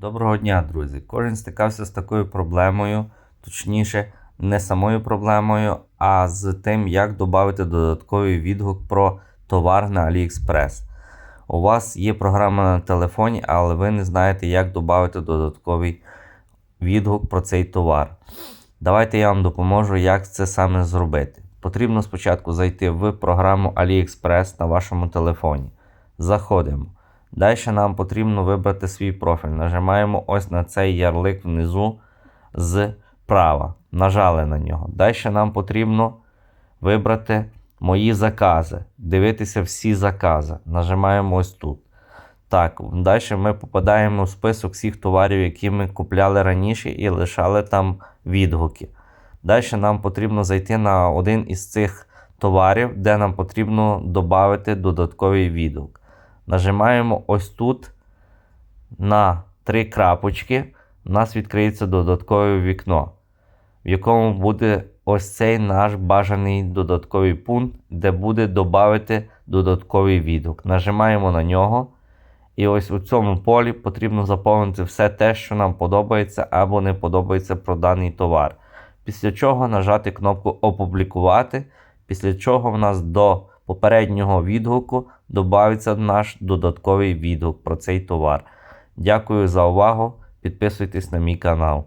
Доброго дня, друзі! Кожен стикався з такою проблемою, точніше, не самою проблемою, а з тим, як додати додатковий відгук про товар на AliExpress. У вас є програма на телефоні, але ви не знаєте, як додати додатковий відгук про цей товар. Давайте я вам допоможу, як це саме зробити. Потрібно спочатку зайти в програму AliExpress на вашому телефоні. Заходимо. Далі нам потрібно вибрати свій профіль. Нажимаємо ось на цей ярлик внизу зправа. Нажали на нього. Далі нам потрібно вибрати мої закази. Дивитися всі закази. Нажимаємо ось тут. Так, далі ми попадаємо в список всіх товарів, які ми купляли раніше і лишали там відгуки. Далі нам потрібно зайти на один із цих товарів, де нам потрібно додати додатковий відгук. Нажимаємо ось тут на три крапочки. У нас відкриється додаткове вікно, в якому буде ось цей наш бажаний додатковий пункт, де буде додати додатковий відгук. Нажимаємо на нього. І ось у цьому полі потрібно заповнити все те, що нам подобається або не подобається про даний товар. Після чого нажати кнопку Опублікувати, після чого в нас до попереднього відгуку додається наш додатковий відгук про цей товар. Дякую за увагу. Підписуйтесь на мій канал.